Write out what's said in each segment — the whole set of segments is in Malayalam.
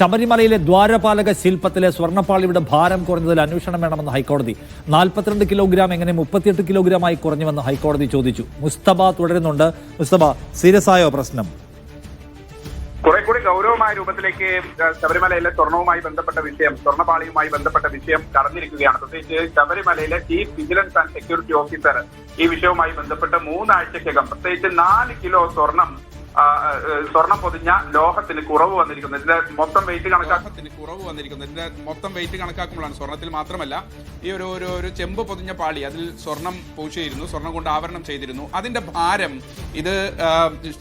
ശബരിമലയിലെ ദ്വാരപാലക ശില്പത്തിലെ സ്വർണപ്പാളിയുടെ ഭാരം കുറഞ്ഞതിൽ അന്വേഷണം വേണമെന്ന് ഹൈക്കോടതി. നാൽപ്പത്തിരണ്ട് കിലോഗ്രാം എങ്ങനെ മുപ്പത്തിയെട്ട് കിലോഗ്രാമായി കുറഞ്ഞുവെന്ന് ഹൈക്കോടതി ചോദിച്ചു. മുസ്തഫ തുടരുന്നുണ്ട്. മുസ്തഫ സീരിയസ് ആയോ പ്രശ്നം? കുറെ കൂടി ഗൗരവമായ രൂപത്തിലേക്ക് ശബരിമലയിലെ സ്വർണവുമായി ബന്ധപ്പെട്ട വിഷയം സ്വർണപാളിയുമായി ബന്ധപ്പെട്ട വിഷയം കടന്നിരിക്കുകയാണ്. പ്രത്യേകിച്ച് ശബരിമലയിലെ chief vigilance and security officer ഈ വിഷയവുമായി ബന്ധപ്പെട്ട് മൂന്നാഴ്ചക്കകം പ്രത്യേകിച്ച് നാല് കിലോ സ്വർണം സ്വർണം പൊതിഞ്ഞ ലോഹത്തിന് കുറവ് വന്നിരിക്കുന്നത് ഇതിന്റെ മൊത്തം വെയിറ്റ് കണക്കാക്കത്തിന് കുറവ് വന്നിരിക്കുന്നത് ഇതിന്റെ മൊത്തം വെയിറ്റ് കണക്കാക്കുമ്പോഴാണ് സ്വർണത്തിൽ മാത്രമല്ല ഈ ഒരു ഒരു ഒരു ചെമ്പ് പൊതിഞ്ഞ പാളി അതിൽ സ്വർണം പൂശിയിരുന്നു. സ്വർണം കൊണ്ട് ആവരണം ചെയ്തിരുന്നു. അതിന്റെ ഭാരം ഇത്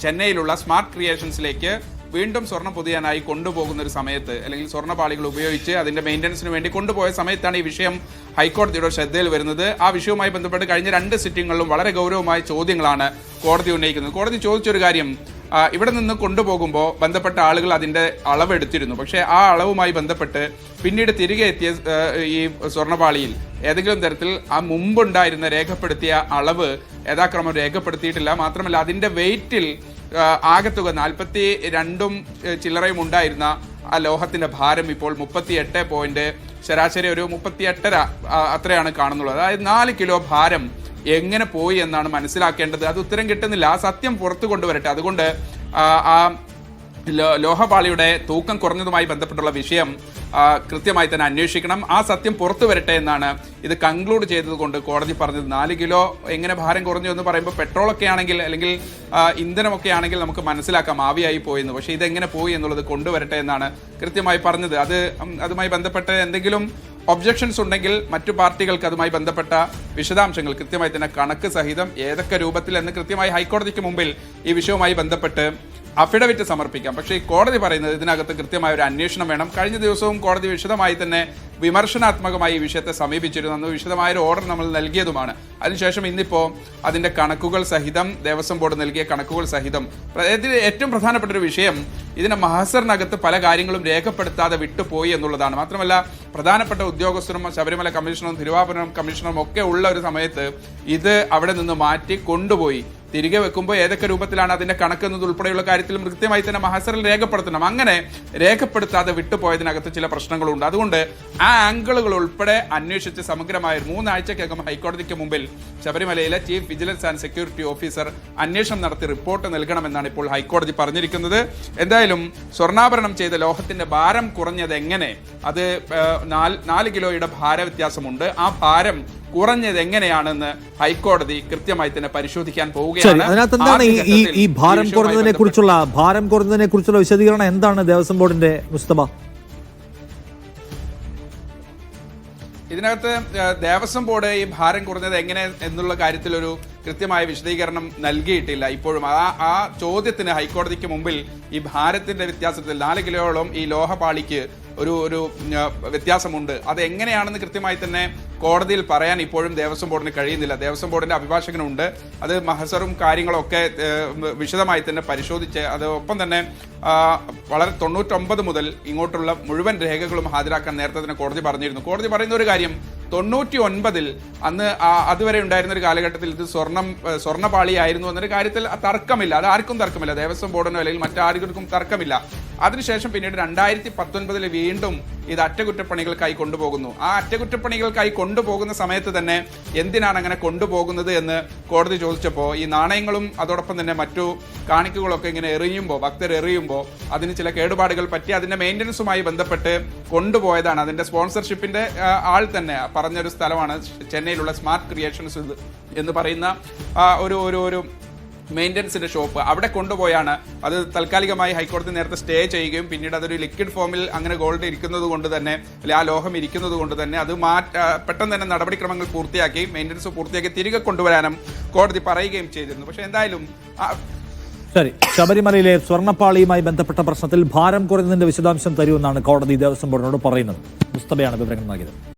ചെന്നൈയിലുള്ള സ്മാർട്ട് ക്രിയേഷൻസിലേക്ക് വീണ്ടും സ്വർണം പൊതിയാനായി കൊണ്ടുപോകുന്ന ഒരു സമയത്ത് അല്ലെങ്കിൽ സ്വർണപാളികൾ ഉപയോഗിച്ച് അതിന്റെ മെയിന്റനൻസിന് വേണ്ടി കൊണ്ടുപോയ സമയത്താണ് ഈ വിഷയം ഹൈക്കോടതിയുടെ ശ്രദ്ധയിൽ വരുന്നത്. ആ വിഷയവുമായി ബന്ധപ്പെട്ട് കഴിഞ്ഞ രണ്ട് സിറ്റിങ്ങുകളിലും വളരെ ഗൗരവമായ ചോദ്യങ്ങളാണ് കോടതി ഉന്നയിക്കുന്നത്. കോടതി ചോദിച്ചൊരു കാര്യം ഇവിടെ നിന്ന് കൊണ്ടുപോകുമ്പോൾ ബന്ധപ്പെട്ട ആളുകൾ അതിന്റെ അളവ് എടുത്തിരുന്നു പക്ഷേ ആ അളവുമായി ബന്ധപ്പെട്ട് പിന്നീട് തിരികെ എത്തിയ ഈ സ്വർണപാളിയിൽ ഏതെങ്കിലും തരത്തിൽ ആ മുമ്പുണ്ടായിരുന്ന രേഖപ്പെടുത്തിയ അളവ് യഥാക്രമം രേഖപ്പെടുത്തിയിട്ടില്ല. മാത്രമല്ല അതിന്റെ വെയിറ്റിൽ ആകെത്തുക നാൽപ്പത്തി രണ്ടും ചില്ലറയും ഉണ്ടായിരുന്ന ആ ലോഹത്തിന്റെ ഭാരം ഇപ്പോൾ മുപ്പത്തി എട്ട് പോയിന്റ് ശരാശരി ഒരു മുപ്പത്തി എട്ടര അത്രയാണ് കാണുന്നുള്ളത്. അതായത് നാല് കിലോ ഭാരം എങ്ങനെ പോയി എന്നാണ് മനസ്സിലാക്കേണ്ടത്. അത് ഉത്തരം കിട്ടുന്നില്ല. ആ സത്യം പുറത്തു കൊണ്ടുവരട്ടെ. അതുകൊണ്ട് ആ, ലോഹപാളിയുടെ തൂക്കം കുറഞ്ഞതുമായി ബന്ധപ്പെട്ടുള്ള വിഷയം കൃത്യമായി തന്നെ അന്വേഷിക്കണം. ആ സത്യം പുറത്തു വരട്ടെ എന്നാണ് ഇത് കൺക്ലൂഡ് ചെയ്തതുകൊണ്ട് കോടതി പറഞ്ഞത്. നാല് കിലോ എങ്ങനെ ഭാരം കുറഞ്ഞു എന്ന് പറയുമ്പോൾ പെട്രോളൊക്കെ ആണെങ്കിൽ അല്ലെങ്കിൽ ഇന്ധനമൊക്കെ ആണെങ്കിൽ നമുക്ക് മനസ്സിലാക്കാം ആവിയായി പോയെന്ന് പക്ഷേ ഇതെങ്ങനെ പോയി എന്നുള്ളത് കൊണ്ടുവരട്ടെ എന്നാണ് കൃത്യമായി പറഞ്ഞത്. അത് അതുമായി ബന്ധപ്പെട്ട് എന്തെങ്കിലും ഒബ്ജക്ഷൻസ് ഉണ്ടെങ്കിൽ മറ്റു പാർട്ടികൾക്ക് അതുമായി ബന്ധപ്പെട്ട വിശദാംശങ്ങൾ കൃത്യമായി തന്നെ കണക്ക് സഹിതം ഏതൊക്കെ രൂപത്തിൽ എന്ന് കൃത്യമായി ഹൈക്കോടതിക്ക് മുമ്പിൽ ഈ വിഷയവുമായി ബന്ധപ്പെട്ട് അഫിഡവിറ്റ് സമർപ്പിക്കാം. പക്ഷേ ഈ കോടതി പറയുന്നത് ഇതിനകത്ത് കൃത്യമായ ഒരു അന്വേഷണം വേണം. കഴിഞ്ഞ ദിവസവും കോടതി വിശദമായി തന്നെ വിമർശനാത്മകമായി ഈ വിഷയത്തെ സമീപിച്ചിരുന്നു. അന്ന് വിശദമായ ഒരു ഓർഡർ നമ്മൾ നൽകിയതുമാണ്. അതിനുശേഷം ഇന്നിപ്പോൾ അതിന്റെ കണക്കുകൾ സഹിതം ദേവസ്വം ബോർഡ് നൽകിയ കണക്കുകൾ സഹിതം ഇതിൽ ഏറ്റവും പ്രധാനപ്പെട്ട ഒരു വിഷയം ഇതിന്റെ മഹസറിനകത്ത് പല കാര്യങ്ങളും രേഖപ്പെടുത്താതെ വിട്ടുപോയി എന്നുള്ളതാണ്. മാത്രമല്ല പ്രധാനപ്പെട്ട ഉദ്യോഗസ്ഥരും ശബരിമല കമ്മീഷണറും തിരുവാഭരണം കമ്മീഷണറും ഒക്കെ ഉള്ള ഒരു സമയത്ത് ഇത് അവിടെ നിന്ന് മാറ്റി കൊണ്ടുപോയി. തിരികെ വെക്കുമ്പോൾ ഏതൊക്കെ രൂപത്തിലാണ് അതിന്റെ കണക്ക് എന്നത് ഉൾപ്പെടെയുള്ള കാര്യത്തിലും കൃത്യമായി തന്നെ മഹസറിൽ രേഖപ്പെടുത്തണം. അങ്ങനെ രേഖപ്പെടുത്താതെ വിട്ടുപോയതിനകത്ത് ചില പ്രശ്നങ്ങളുണ്ട്. അതുകൊണ്ട് ആ ആംഗിളുകൾ ഉൾപ്പെടെ അന്വേഷിച്ച് സമഗ്രമായ മൂന്നാഴ്ചക്കകം ഹൈക്കോടതിക്ക് മുമ്പിൽ ശബരിമലയിലെ chief vigilance and security officer അന്വേഷണം നടത്തി റിപ്പോർട്ട് നൽകണമെന്നാണ് ഇപ്പോൾ ഹൈക്കോടതി പറഞ്ഞിരിക്കുന്നത്. എന്തായാലും സ്വർണാഭരണം ചെയ്ത ലോഹത്തിന്റെ ഭാരം കുറഞ്ഞത് എങ്ങനെ അത് നാല് കിലോയുടെ ഭാര വ്യത്യാസമുണ്ട് ആ ഭാരം കുറഞ്ഞത് എങ്ങനെയാണെന്ന് ഹൈക്കോടതി കൃത്യമായി തന്നെ പരിശോധിക്കാൻ പോവുകയാണ്. അതിനകത്ത് എന്താണ് ഈ ഈ ഭാരം കുറഞ്ഞതിനെ കുറിച്ചുള്ള ഭാരം കുറഞ്ഞതിനെ കുറിച്ചുള്ള വിശദീകരണം എന്താണ് ദേവസ്വം ബോർഡിന്റെ മുസ്തഫ? ഇതിനകത്ത് ദേവസ്വം ബോർഡ് ഈ ഭാരം കുറഞ്ഞത് എങ്ങനെ എന്നുള്ള കാര്യത്തിൽ ഒരു കൃത്യമായ വിശദീകരണം നൽകിയിട്ടില്ല. ഇപ്പോഴും ആ ആ ചോദ്യത്തിന് ഹൈക്കോടതിക്ക് മുമ്പിൽ ഈ ഭാരത്തിന്റെ വ്യത്യാസത്തിൽ നാല് കിലോയോളം ഈ ലോഹപാളിക്ക് ഒരു ഒരു വ്യത്യാസമുണ്ട്. അത് എങ്ങനെയാണെന്ന് കൃത്യമായി തന്നെ കോടതിയിൽ പറയാൻ ഇപ്പോഴും ദേവസ്വം ബോർഡിന് കഴിയുന്നില്ല. ദേവസ്വം ബോർഡിന്റെ അഭിഭാഷകനുണ്ട്. അത് മഹസറും കാര്യങ്ങളൊക്കെ വിശദമായി തന്നെ പരിശോധിച്ച് അത് ഒപ്പം തന്നെ വളരെ തൊണ്ണൂറ്റൊമ്പത് മുതൽ ഇങ്ങോട്ടുള്ള മുഴുവൻ രേഖകളും ഹാജരാക്കാൻ നേരത്തെ തന്നെ കോടതി പറഞ്ഞിരുന്നു. കോടതി പറയുന്ന ഒരു കാര്യം തൊണ്ണൂറ്റി ഒൻപതിൽ അന്ന് അതുവരെ ഉണ്ടായിരുന്ന ഒരു കാലഘട്ടത്തിൽ ഇത് സ്വർണം സ്വർണപാളിയായിരുന്നു എന്നൊരു കാര്യത്തിൽ തർക്കമില്ല. അത് ആർക്കും തർക്കമില്ല. ദേവസ്വം ബോർഡിനോ അല്ലെങ്കിൽ മറ്റാർക്കും തർക്കമില്ല. അതിനുശേഷം പിന്നീട് രണ്ടായിരത്തി പത്തൊൻപതിൽ വീണ്ടും ഇത് അറ്റകുറ്റപ്പണികൾക്കായി കൊണ്ടുപോകുന്നു. ആ അറ്റകുറ്റപ്പണികൾക്കായി കൊണ്ടുപോകുന്ന സമയത്ത് തന്നെ എന്തിനാണ് അങ്ങനെ കൊണ്ടുപോകുന്നത് എന്ന് കോടതി ചോദിച്ചപ്പോൾ ഈ നാണയങ്ങളും അതോടൊപ്പം തന്നെ മറ്റു കാണിക്കുകളൊക്കെ ഇങ്ങനെ എറിയുമ്പോൾ ഭക്തർ എറിയുമ്പോൾ അതിന് ചില കേടുപാടുകൾ പറ്റി അതിന്റെ മെയിന്റനൻസുമായി ബന്ധപ്പെട്ട് കൊണ്ടുപോയതാണ്. അതിന്റെ സ്പോൺസർഷിപ്പിന്റെ ആൾ തന്നെ പറഞ്ഞൊരു സ്ഥലമാണ് ചെന്നൈയിലുള്ള സ്മാർട്ട് ക്രിയേഷൻസ് എന്ന് പറയുന്ന ഒരു ഒരു ഒരു മെയിന്റനൻസിന്റെ ഷോപ്പ്. അവിടെ കൊണ്ടുപോയാണ്. അത് താൽക്കാലികമായി ഹൈക്കോടതി നേരത്തെ സ്റ്റേ ചെയ്യുകയും പിന്നീട് അതൊരു ലിക്വിഡ് ഫോമിൽ അങ്ങനെ ഗോൾഡ് ഇരിക്കുന്നത് കൊണ്ട് തന്നെ അല്ലെ ആ ലോഹം ഇരിക്കുന്നത് കൊണ്ട് തന്നെ അത് മാറ്റ പെട്ടെന്ന് തന്നെ നടപടിക്രമങ്ങൾ പൂർത്തിയാക്കി മെയിന്റനൻസ് പൂർത്തിയാക്കി തിരികെ കൊണ്ടുവരാനും കോടതി പറയുകയും ചെയ്തിരുന്നു. പക്ഷേ എന്തായാലും ശരി. ശബരിമലയിലെ സ്വർണപ്പാളിയുമായി ബന്ധപ്പെട്ട പ്രശ്നത്തിൽ ഭാരം കുറഞ്ഞതിന്റെ വിശദാംശം തരുമെന്നാണ് കോടതി ദേവസ്വം ബോർഡിനോട് പറയുന്നത്. മുസ്തബയാണ് വിവരങ്ങൾ നൽകിയത്.